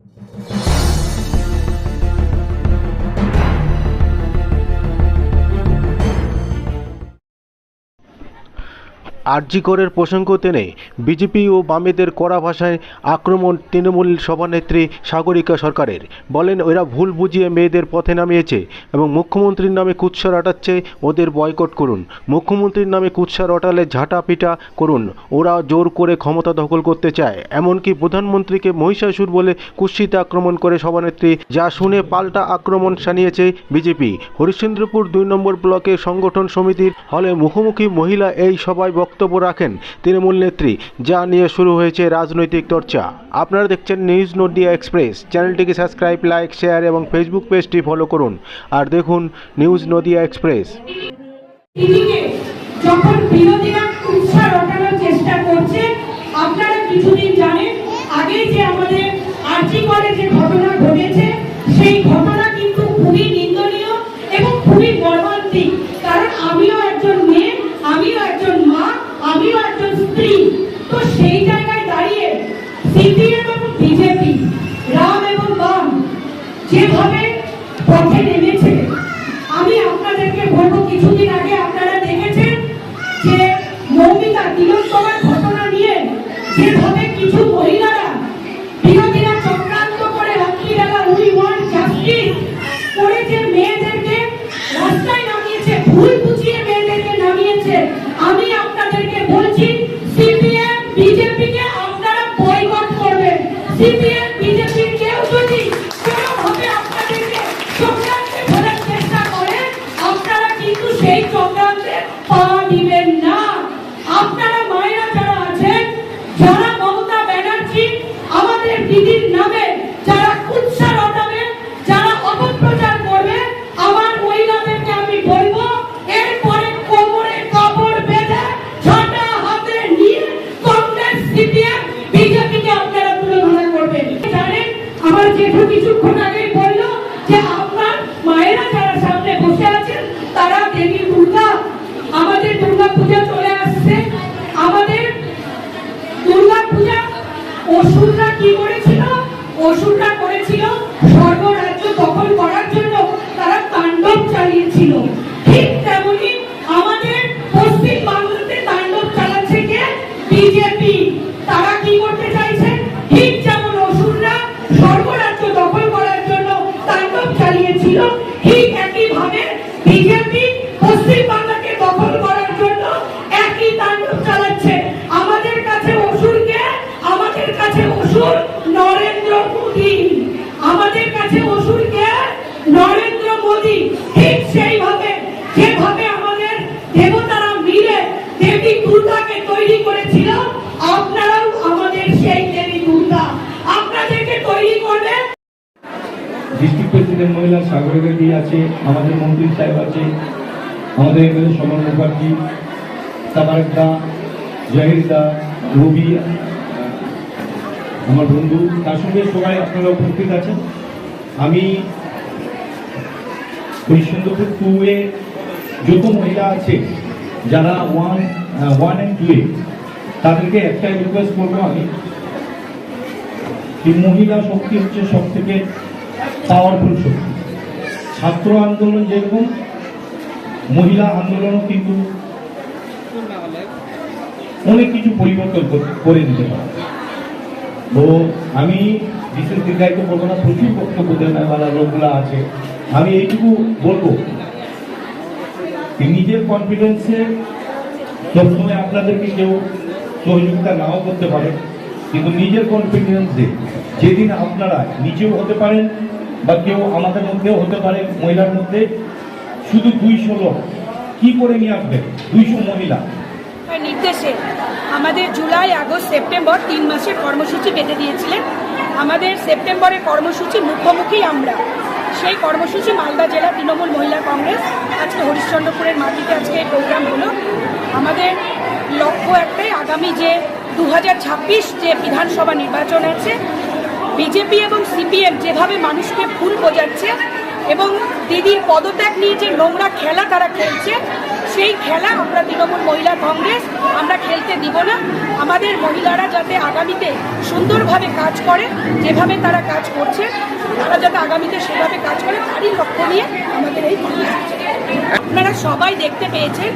you আরজিকরের প্রসঙ্গ টেনে বিজেপি ও বামেদের কড়া ভাষায় আক্রমণ তৃণমূল সভানেত্রী সাগরিকা সরকারের। বলেন ওরা ভুল বুঝিয়ে মেয়েদের পথে নামিয়েছে এবং মুখ্যমন্ত্রীর নামে কুৎসা রটাচ্ছে ওদের বয়কট করুন। মুখ্যমন্ত্রীর নামে কুৎসা রটালে ঝাঁটা পিটা করুন। ওরা জোর করে ক্ষমতা দখল করতে চায়। এমনকি প্রধানমন্ত্রীকে মহিষাসুর বলে কুৎসিতে আক্রমণ করে সভানেত্রী, যা শুনে পাল্টা আক্রমণ শানিয়েছে বিজেপি। হরিশ্চন্দ্রপুর দুই নম্বর ব্লকের সংগঠন সমিতির হলে মুখোমুখি মহিলা এই সভায় বক্তব্য রাখেন তৃণমূল নেত্রী, যা নিয়ে শুরু হয়েছে রাজনৈতিক চর্চা। আপনারা দেখছেন নিউজ নদিয়া এক্সপ্রেস। চ্যানেলটিকে সাবস্ক্রাইব, লাইক, শেয়ার এবং ফেসবুক পেজটি ফলো করুন। আর দেখুন নিউজ নদিয়া এক্সপ্রেস। আমিও বিজেপি রাম এবং বাম যেভাবে পথে আমি আপনাদেরকে বলব, কিছুদিন আগে আপনারা দেখেছেন যে মৌমিতা তিলোত্তমার ঘটনা নিয়ে যেভাবে কিছু মহিলারা বিরোধীরা চক্রান্ত করে রাত্রিবেলা উই ওয়ান্ট জাস্টিস করে মেয়েদেরকে রাস্তায় নামিয়েছে, ভুল বুঝিয়ে মেয়েদেরকে নামিয়েছে, আমি আপনাদেরকে বলছি, সিপিএম, বিজেপিকে সেই চক্রান্তে পা না। আপনারা মায়েরা যারা আছেন যারা কিছুক্ষণ আগেই বলল যে আপনার মায়েরা যারা সামনে বসে আছেন, তারা দেবী দুর্গা। আমাদের দুর্গা পূজা চলে আসছে। আমাদের দুর্গা পূজা, অসুররা কি করেছিল? অসুররা করেছিল স্বর্গরাজ্য দখল করার জন্য। তারা তাণ্ডব চালিয়েছিল। দুর্গাকে তৈরি করেছিল আপনারাও আমাদের সেই দেবী দুর্গা। আপনাদেরকে তৈরি করবে। ডিস্ট্রিক্ট প্রেসিডেন্ট মহিলা সাগরিকা দি আছে, আমাদের মন্ত্রী সাহেব আছে, আমাদের এখানে সমর মুখার্জি তাবারক দা, রবি আমার বন্ধু। তার সঙ্গে সবাই আপনারা উপস্থিত আছেন। আমি হরিশ্চন্দ্রপুর টু এ যত মহিলা আছে, যারা ওয়ান ওয়ান অ্যান্ড টু তাদেরকে একটাই রিকোয়েস্ট করব আমি। এই মহিলা শক্তি হচ্ছে সব থেকে পাওয়ারফুল শক্তি। ছাত্র আন্দোলন যেরকম, মহিলা আন্দোলনও কিন্তু অনেক কিছু পরিবর্তন কর- দিতে পারে। তো আমি বিশেষ দীর্ঘায়িত করব না, প্রচুর বক্তব্য দেওয়ার লোকগুলো আছে। আমি এইটুকু বলব। যে নিজের কনফিডেন্সে সবসময় আপনাদেরকে কেউ সহযোগিতা নাও করতে পারে, কিন্তু নিজের কনফিডেন্সে যেদিন আপনারা নিজেও হতে পারেন বা কেউ আমাদের মধ্যেও হতে পারে, মহিলার মধ্যে, শুধু দুইশো লোক, কি করে নিয়ে আসবেন? দুইশো মহিলা। নির্দেশে আমাদের জুলাই, আগস্ট, সেপ্টেম্বর তিন মাসের কর্মসূচি বেঁধে দিয়েছিলেন। আমাদের সেপ্টেম্বরের কর্মসূচি মুখোমুখি আমরা। সেই কর্মসূচি মালদা জেলা তৃণমূল মহিলা কংগ্রেস। আজকে হরিশ্চন্দ্রপুরের মাটিতে আজকে এই প্রোগ্রাম হলো। আমাদের লক্ষ্য একটাই, আগামী যে দু হাজার ছাব্বিশ যে বিধানসভা নির্বাচন আছে, বিজেপি এবং সিপিএম যেভাবে মানুষকে ভুল বোঝাচ্ছে এবং দিদির পদত্যাগ নিয়ে যে নোংরা খেলা তারা খেলছে সেই খেলা আমরা তৃণমূল মহিলা কংগ্রেস, আমরা খেলতে দিব না। আমাদের মহিলারা যাতে আগামীতে সুন্দরভাবে কাজ করে, যেভাবে তারা কাজ করছে, তারা যাতে আগামীতে সেভাবে কাজ করে, তারই লক্ষ্য নিয়ে আমাদের এই আপনারা সবাই দেখতে পেয়েছেন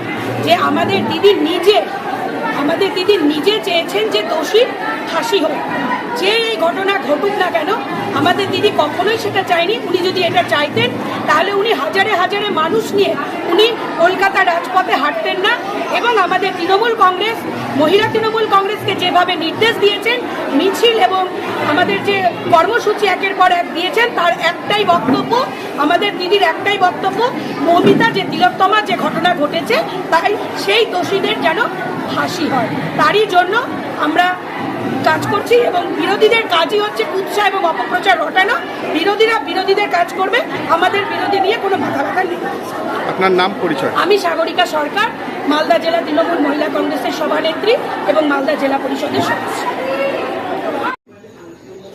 যে আমাদের দিদি নিজে, আমাদের দিদি নিজে চেয়েছেন যে দোষী ফাঁসি হোক। যে এই ঘটনা ঘটুক না কেন, আমাদের দিদি কখনোই সেটা চায়নি। উনি যদি এটা চাইতেন, তাহলে উনি হাজারে হাজারে মানুষ নিয়ে উনি কলকাতা রাজপথে হাঁটতেন না। এবং আমাদের তৃণমূল কংগ্রেস, মহিলা তৃণমূল কংগ্রেসকে যেভাবে নির্দেশ দিয়েছেন, মিছিল এবং আমাদের যে কর্মসূচি একের পর এক দিয়েছেন, তার একটাই বক্তব্য, আমাদের দিদির একটাই বক্তব্য, মমিতা যে তিলোত্তমা যে ঘটনা ঘটেছে, তাই সেই দোষীদের যেন ফাঁসি হয়। তারই জন্য আমরা কাজ করছি এবং বিরোধীদের কাজই হচ্ছে উৎসাহ এবং অপপ্রচার ঘটানো। বিরোধীরা বিরোধীদের কাজ করবে আমাদের বিরোধী নিয়ে কোনো মাথা ব্যথা নেই। আপনার নাম পরিচয়? আমি সাগরিকা সরকার মালদা জেলা তৃণমূল মহিলা কংগ্রেসের সভানেত্রী এবং মালদা জেলা পরিষদের সদস্য।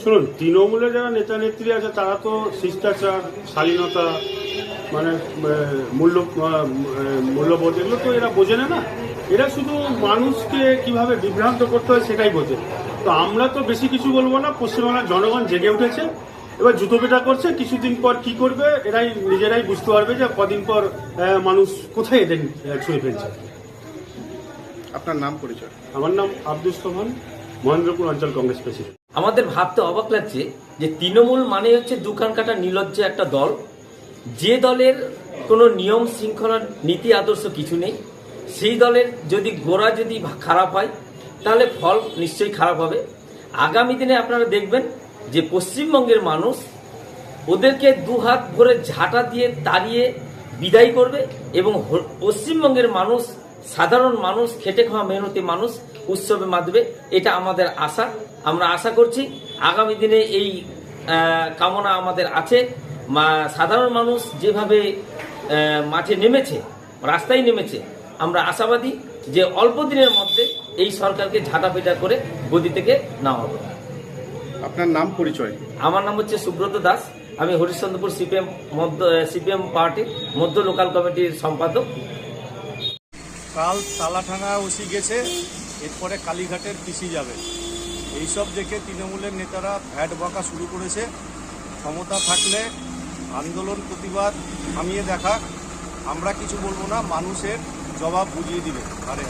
শুনুন তৃণমূলের যারা নেতা নেত্রী আছে তারা তো শিষ্টাচার শালীনতা মানে মূল্য মূল্যবোধ এগুলো তো এরা বোঝে না না? এরা শুধু মানুষকে কীভাবে বিভ্রান্ত করতে হয় সেটাই বোঝে। তো আমরা তো বেশি কিছু বলব না পশ্চিমবাংলার জনগণ জেগে উঠেছে এবার জুতো পেটা করছে কিছুদিন পর কি করবে এরাই নিজেরাই বুঝতে পারবে যে কদিন পর মানুষ কোথায় এদের ছুঁয়ে ফেলছে। আপনার নাম পরিচয়? আমার নাম আব্দুল সোহান মহেন্দ্রপুর অঞ্চল কংগ্রেস প্রেসিডেন্ট। আমাদের ভাবতে অবাক লাগছে যে তৃণমূল মানে হচ্ছে দোকান কাটা নির্লজ্জ একটা দল। যে দলের কোনো নিয়ম শৃঙ্খলা নীতি আদর্শ কিছু নেই সেই দলের যদি গোড়া যদি খারাপ হয়, তাহলে ফল নিশ্চয়ই খারাপ হবে। আগামী দিনে আপনারা দেখবেন যে পশ্চিমবঙ্গের মানুষ ওদেরকে দুহাত ভরে ঝাঁটা দিয়ে তাড়িয়ে বিদায় করবে এবং পশ্চিমবঙ্গের মানুষ, সাধারণ মানুষ, খেটে খাওয়া মেহনতি মানুষ উৎসবে মাতবে, এটা আমাদের আশা। আমরা আশা করছি আগামী দিনে এই কামনা আমাদের আছে। সাধারণ মানুষ যেভাবে মাঠে নেমেছে, রাস্তায় নেমেছে আমরা আশাবাদী যে অল্প দিনের মধ্যে এই সরকারকে ঝাঁটা পেটা করে গদি থেকে নেওয়া হবে। আপনার নাম পরিচয়? আমার নাম হচ্ছে সুব্রত দাস। আমি হরিশ্চন্দ্রপুর সিপিএম মধ্য সিপিএম পার্টির মধ্য লোকাল কমিটির সম্পাদক। কাল তালাঠানা ওসি গেছে এরপরে কালীঘাটের পিসি যাবে। এইসব দেখে তৃণমূলের নেতারা ভ্যাট বকা শুরু করেছে। ক্ষমতা থাকলে আন্দোলন প্রতিবাদ থামিয়ে দেখা। আমরা কিছু বলব না মানুষের জবাব বুঝিয়ে দিবে আরে।